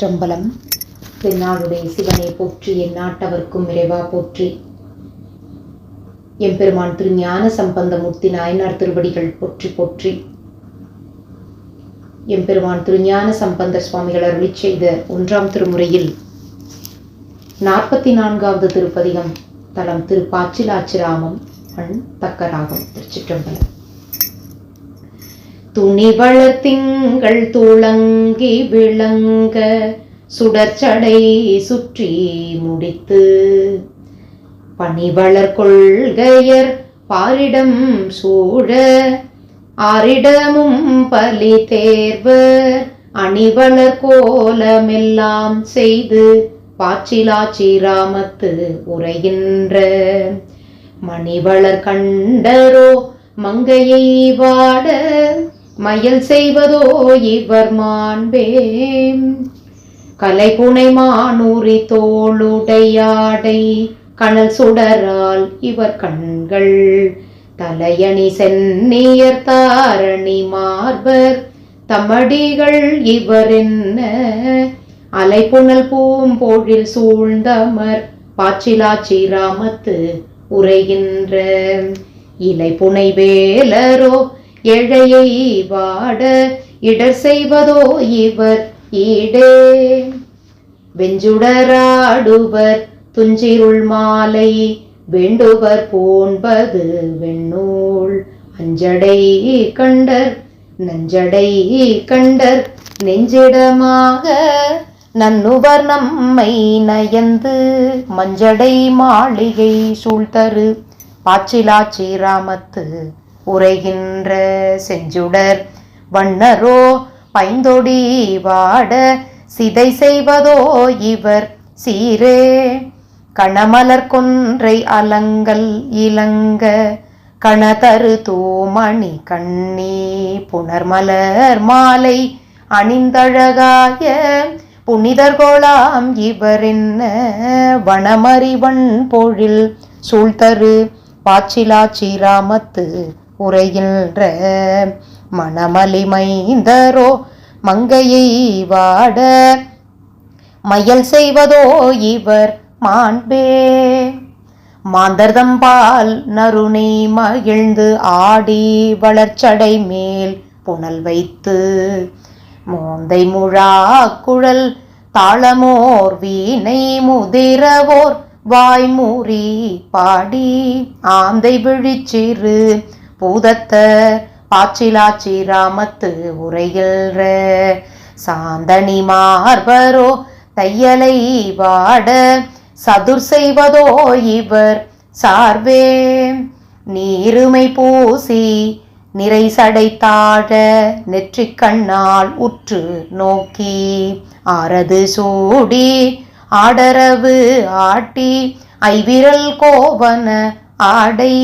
திருச்சிற்றம்பலம். தென்னாடுடைய சிவனை போற்றி என் நாட்டவர்க்கும் இறைவா போற்றி. எம்பெருமான் திரு ஞான சம்பந்தமூர்த்தி நாயனார் திருவடிகள் போற்றி போற்றி. எம்பெருமான் திருஞான சம்பந்த சுவாமிகள் அருளி செய்த ஒன்றாம் திருமுறையில் நாற்பத்தி நான்காவது திருப்பதிகம் தலம் திரு பாச்சிலாச்சிராமம் அண் தக்கராகம் திருச்சிற்றம்பலம். துணிவள திங்கள் துளங்கி விளங்க சுடர்ச்சடை சுற்றி முடித்து. பணிவளர் கொள்கையர் பாரிடம் சூழ ஆரிடமும் பலி தேர்வர் அணிவளர் கோலமெல்லாம் செய்து பாச்சிலாச்சிராமத்து உரைகின்ற. மணிவளர் கண்டரோ மங்கையை வாட மயல் செய்வதோ இவர் மாண்பே கலைபுனை மானூரி தோளுடையாடை கணல் சுடரால் இவர் கண்கள். தலையணி சென்னியர் தாரணி மார்பர் தமடிகள் இவர் என்ன? அலைப்புணல் பூம்பொழில் சூழ்ந்தமர் பாச்சிலாச்சிராமத்து உரைகின்ற. இலை புனை வேலரோ எழையை வாட இடர் செய்வதோ இவர் ஈடே. வெஞ்சுடராடுவர் துஞ்சிருள் மாலை வேண்டுவர் போன்பது வெண்ணூல். அஞ்சடை கண்டர் நஞ்சடை கண்டர் நெஞ்சிடமாக நன்னுவர் நம்மை நயந்து. மஞ்சடை மாளிகை சூழ்தரு பாச்சிலாச்சிராமத்து உரைகின்ற செஞ்சுடர். வண்ணரோ பைந்தொடி வாட சிதை செய்வதோ இவர் சீரே. கணமலர் கொன்றை அலங்கல் இலங்க கணதரு தூமணி கண்ணி புனர்மலர் மாலை அணிந்தழகாய புனிதர்கோளாம் இவர் என்ன வனமறிவன் பொழில் சூழ்தரு பாச்சிலாச்சிராமத்து உரைகின்ற மணமலிமைந்தரோ மங்கையை வாட மயல் செய்வதோ இவர் மாண்பே. மாந்தர்தம்பால் நருணை மகிழ்ந்து ஆடி வளர்ச்சடை மேல் புனல் வைத்து மோந்தை முழா குழல் தாளமோர் வீணை முதிரவோர் வாய்மூறி பாடி ஆந்தை விழிச்சிறு பூதத்த பாச்சிலாச்சிராமத்து உரைகின்ற சாந்தனி மார்பரோ தையலை வாட சதுர் செய்வதோ இவர் சார்பே நீருமை பூசி நிறை சடைத்தாழ நெற்றிக் கண்ணால் உற்று நோக்கி ஆரது சூடி ஆடரவு ஆட்டி ஐவிரல் கோவன ஆடை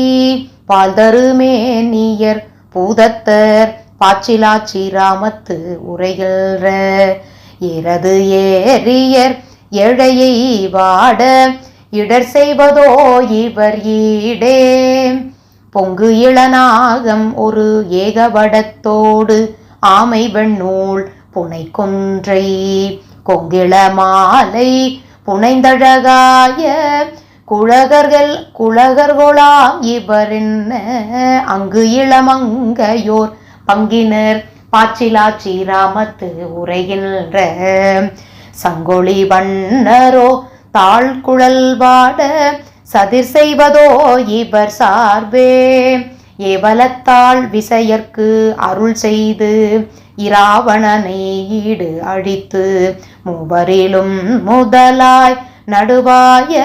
பால்தருமேனியர் பூதத்தர் பாச்சிலாச்சிராமத்து உரைகின்ற இரது ஏரியர் ஏழையை வாட இடர் செய்வதோ இவர் ஈடே. பொங்கு இளநாகம் ஒரு ஏகவடத்தோடு ஆமை வெண்ணூல் புனை கொன்றை. கொங்கிள மாலை புனைந்தழகாய குழகர்கள் குழகர்களாம் இவர் என்ன அங்கு இளமங்கையோர் பங்கினர் பாச்சிலாச்சிராமத்து உரைகின்ற சங்கொழி வண்ணரோ தாழ்குழல் வாட சதிர் செய்வதோ இவர் சார்பே. ஏவலத்தாள் விசையர்க்கு அருள் செய்து இராவணனை ஈடு அழித்து மூவரிலும் முதலாய் நடுவாய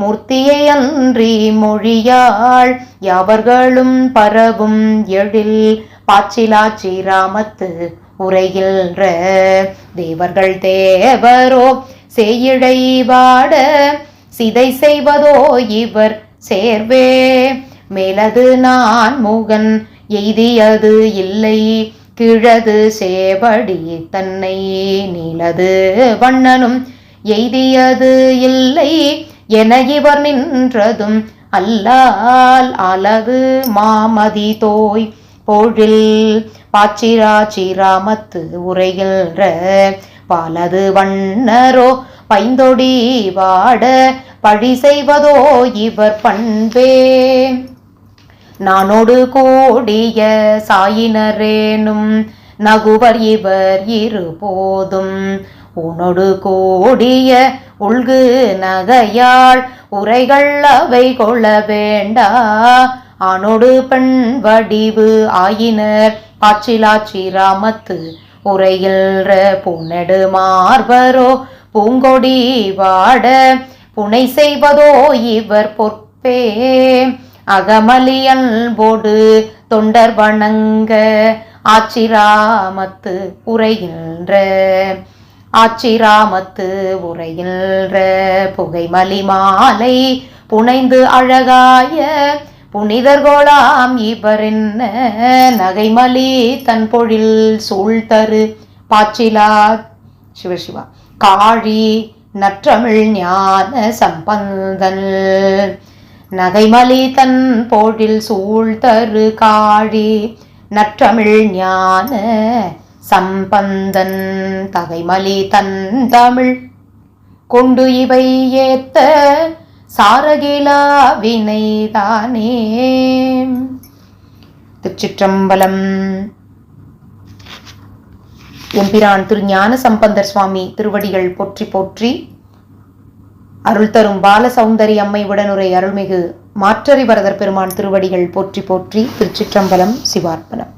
மூர்த்தியை அன்றி மொழியாள் யாவர்களும் பரவும் எழில். பாச்சிலாச்சிராமத்து உரைகின்ற தேவர்கள் தேவரோ செய்யிழை வாட சிதை செய்வதோ இவர் சேர்வே. மேலது நான் முகன் எய்தியது இல்லை. கிழது சேவடி தன்னை நீலது வண்ணனும் எய்தியது இல்லை. என இவர் நின்றதும் அல்லால் அலகு மாமதி தோய். பொழில் பாச்சிராச்சிராமத்து உரைகின்ற பலது வண்ணரோ பைந்தொடி வாட பழி செய்வதோ இவர் பண்பே. நானோடு கூடிய சாயினரேனும் நகுவர் இவர் இருபோதும் உனோடு கோடிய உள்கு நகையாள் உரைகள் அவை கொள்ள வேண்டா. ஆணோடு பெண் வடிவு ஆயினர் ஆச்சிலாச்சி ராமத்து உரையில்ற புனடு மார்பரோ பூங்கொடி வாட. புனை செய்வதோ இவர் பொற்பே அகமலியல்போடு தொண்டர் வணங்க. ஆச்சிராமத்து உரைகின்ற ஆச்சிராமத்து உரையின்ற புகைமலி மாலை புனைந்து அழகாய புனிதர்கோளாம் இவர் நகைமலி தன் பொழில் சூழ்தரு பாச்சிலா சிவசிவா காழி நற்றமிழ் ஞான சம்பந்தன். நகைமலி தன் போழில் சூழ்தரு காழி நற்றமிழ் ஞான சம்பந்தன் தகைமலி தன் தமிழ். கொண்டு இவை ஏத்த சாரகிலா வினைதானே. திருச்சிற்றம்பலம். எம்பிரான் திரு ஞான சம்பந்தர் சுவாமி திருவடிகள் போற்றி போற்றி அருள் தரும் பால சௌந்தரி அம்மை உடனுரை அருள்மிகு மாற்றறி வரதர் பெருமான் திருவடிகள் போற்றி போற்றி திருச்சிற்றம்பலம் சிவார்ப்பணம்.